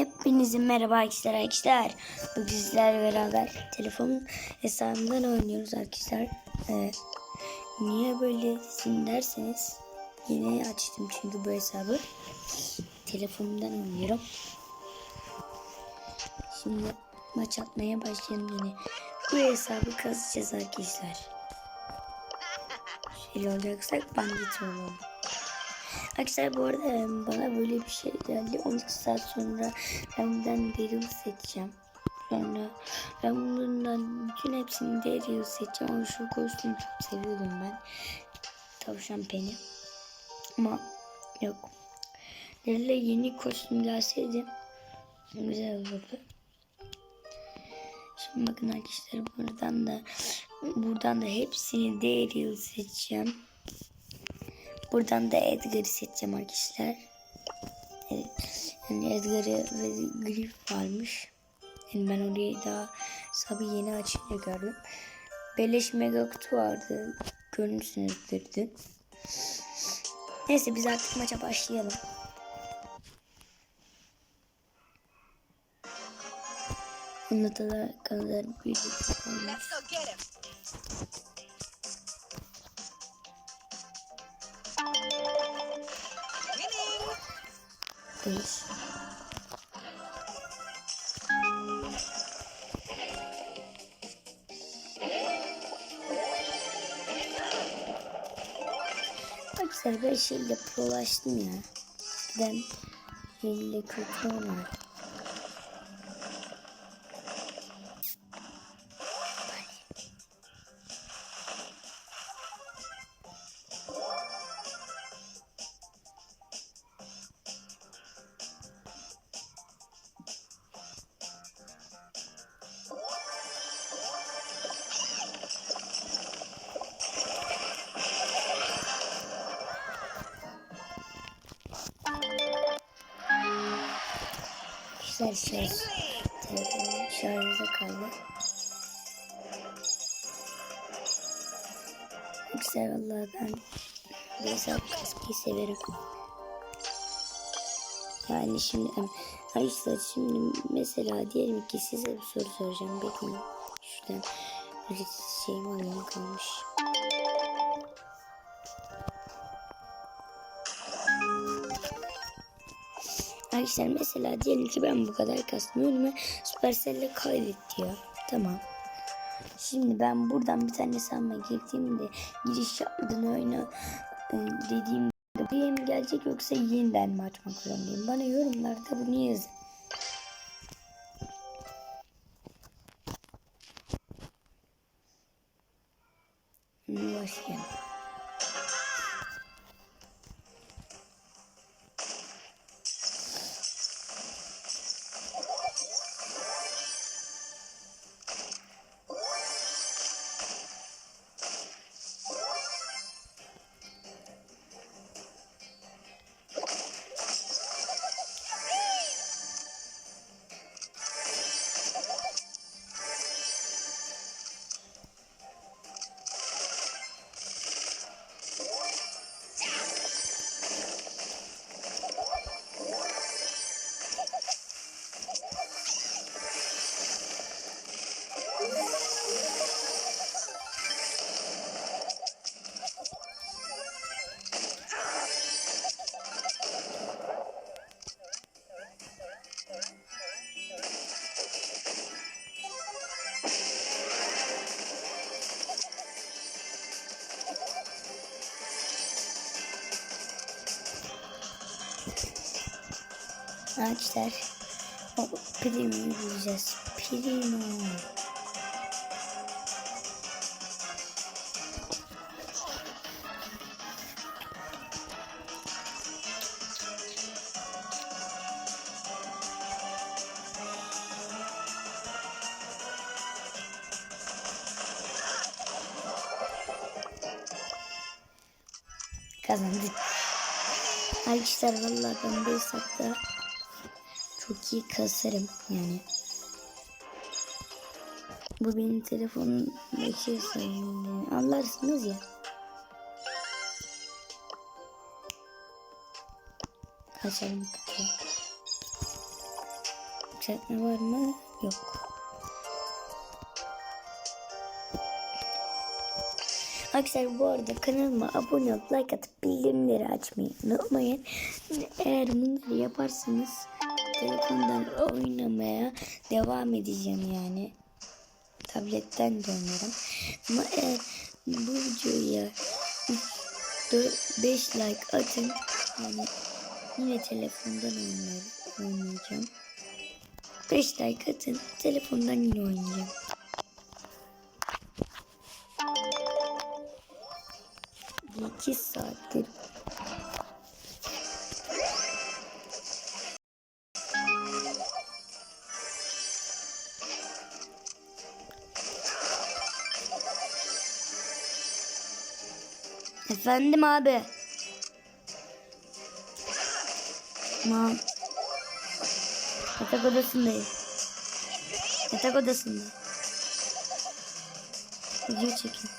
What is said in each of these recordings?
Hepinize merhaba arkadaşlar arkadaşlar. Bugün sizlerle beraber telefonun hesabından oynuyoruz arkadaşlar. Ee, niye böylesin derseniz yeni açtım çünkü bu hesabı. Telefonumdan oynuyorum. Şimdi maç atmaya başlayalım yine. Bu hesabı kazacağız arkadaşlar. Şöyle olacaksak bandit olalım. Arkadaşlar bu arada bana böyle bir şey geldi. 12 saat sonra benden Daryl seçeceğim. Sonra ben bundan bütün hepsini Daryl seçeceğim. Ama şu kostümü çok seviyordum ben. Tavşan peni. Ama yok. Daryl'e yeni kostüm gelseydi güzel olurdu. Şimdi bakın arkadaşlar buradan da buradan da hepsini Daryl seçeceğim. Buradan da Edgar'ı seçeceğim arkadaşlar. Evet. Yani Edgar'ı ve Griff varmış. Yani ben orayı daha sabah yeni açınca gördüm. Beleş Mega Kutu vardı. Görmüşsünüzdür dün. Neyse biz artık maça başlayalım. Anlatılar kadar olmuş. Let's go get him. Değiş. Arkadaşlar ben şeyle prolaştım ya. Ben şeyle kötü olmadı. Güzel şarj. Telefonum şarjda kaldı. Güzel vallahi ben bu hesap kasmayı severim. Yani şimdi arkadaşlar şimdi mesela diyelim ki size bir soru soracağım. Bekleyin. Şuradan bir şeyim alayım kalmış. Arkadaşlar mesela diyelim ki ben bu kadar kastım önüme Supercell'le kaydet diyor. Tamam. Şimdi ben buradan bir tane sanma girdiğimde giriş yapmadan oyna e, dediğimde buraya mı gelecek yoksa yeniden mi açmak zorundayım? Bana yorumlarda bunu yazın. Başlayalım. Arkadaşlar Primo'yu bulacağız. Primo. Kazandık. Arkadaşlar vallahi ben bu hesapta iyi kasarım yani. Bu benim telefondaki hesabım. yani. Anlarsınız ya. Açalım kutuyu. Yükseltme var mı? Yok. Arkadaşlar bu arada kanalıma abone olup like atıp bildirimleri açmayı unutmayın. Eğer bunları yaparsanız telefondan oynamaya devam edeceğim yani. Tabletten de oynarım. Ama eğer bu videoya 5 like atın yani yine telefondan oynayacağım. 5 like atın telefondan yine oynayacağım. Bir iki saattir Efendim abi. Tamam. Yatak odasındayım. Yatak odasında. Video çekin.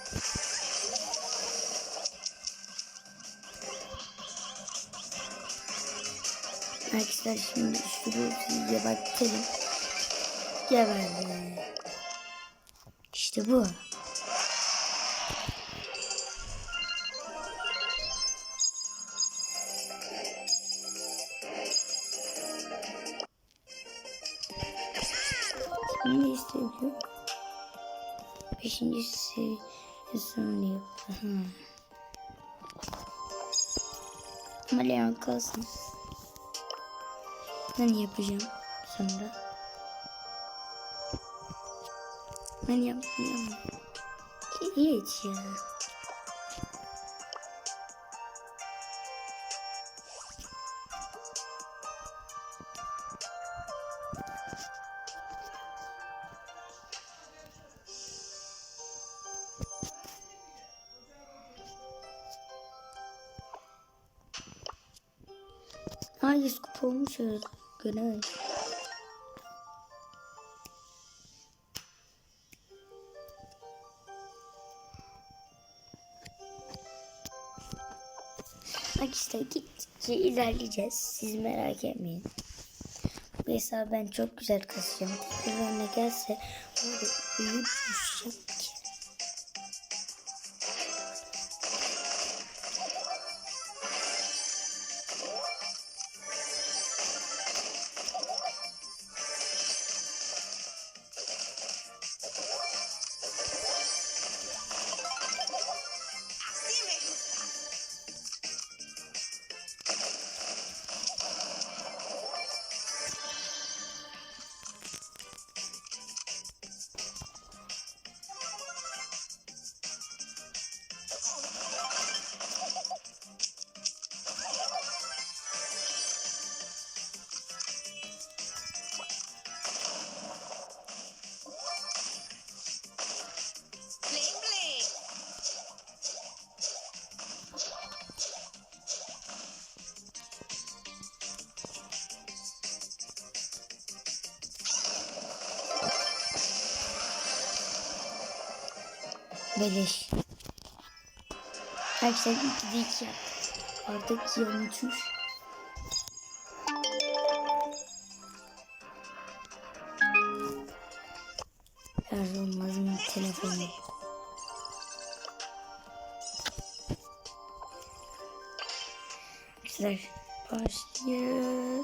Arkadaşlar şimdi şunu gebertelim. Geberdi. İşte bu. 5. sezon yaptı. Hmm. Ama Leon kalsın. Ben yapacağım sonra. Ben yapmıyorum. Hiç ya. Ha 100 kupa olmuşuz. Göremedim. Arkadaşlar gittikçe ilerleyeceğiz. Siz merak etmeyin. Bu hesabı ben çok güzel kasacağım. Tekrar önüne gelse orada uyuyup düşeceğim Beleş. Arkadaşlar 2'de 2 yaptık. Artık yanıtmış. Her olmazın telefonu. Arkadaşlar başlıyor.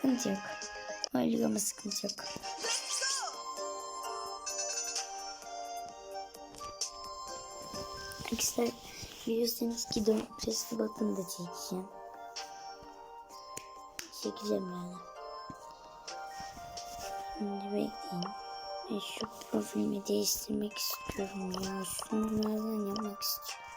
Sıkıntı yok. Öyle ama sıkıntı yok. Arkadaşlar biliyorsunuz ki dönüp presli da çekeceğim. Çekeceğim yani. Şimdi bekleyin. Ben şu profilimi değiştirmek istiyorum ya. Şunlardan yapmak istiyorum.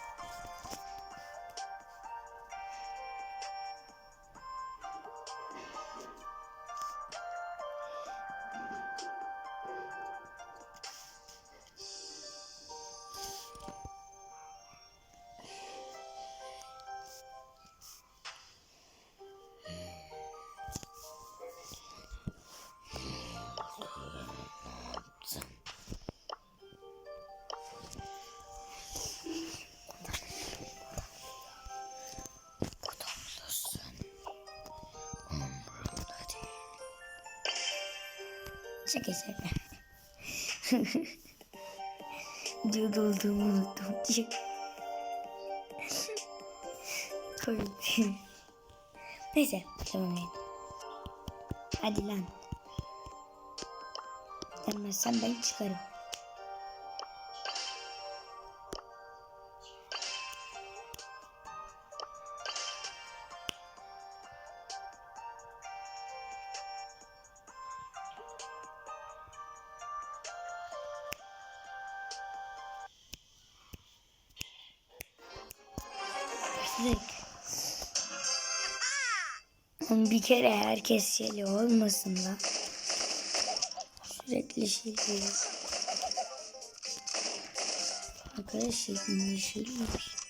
Şaka şaka. Diyordu olduğumu unuttum. Komik. Neyse devam edelim. Hadi lan. Gelmezsen ben çıkarım. Sık. Bir kere herkes şeyli olmasın lan. Sürekli şeyli. Arkadaşlar ne şeyliymiş. Hadi.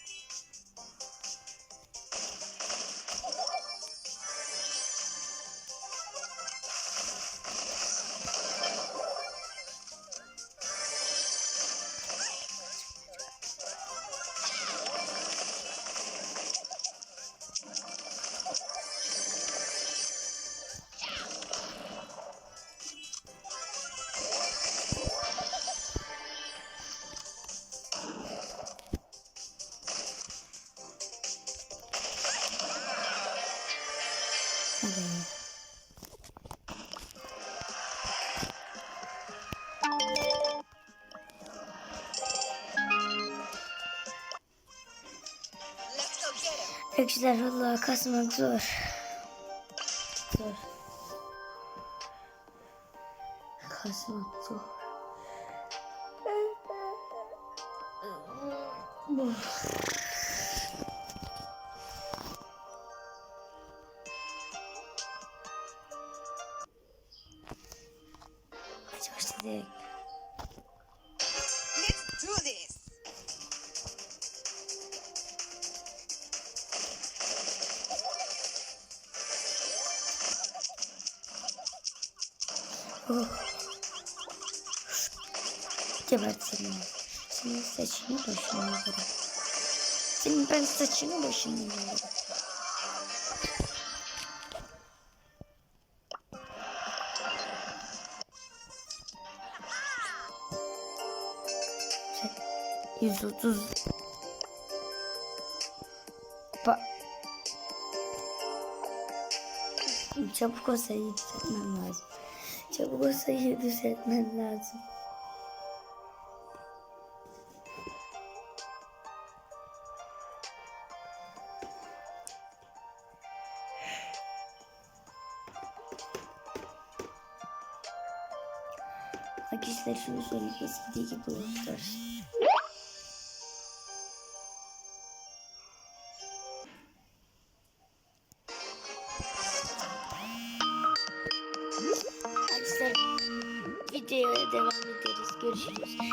Arkadaşlar vallahi kasmak zor. Zor. Kasmak zor. Hadi başladık. Gebert seni. Senin saçını başını alırım. Senin ben saçını başını alırım. Sen 130 Ba Çabuk o sayıyı düzeltmem lazım. Çabuk o sayıyı düzeltmem lazım. Arkadaşlar şunu söyleyeyim. Brawl Stars. Görüşürüz.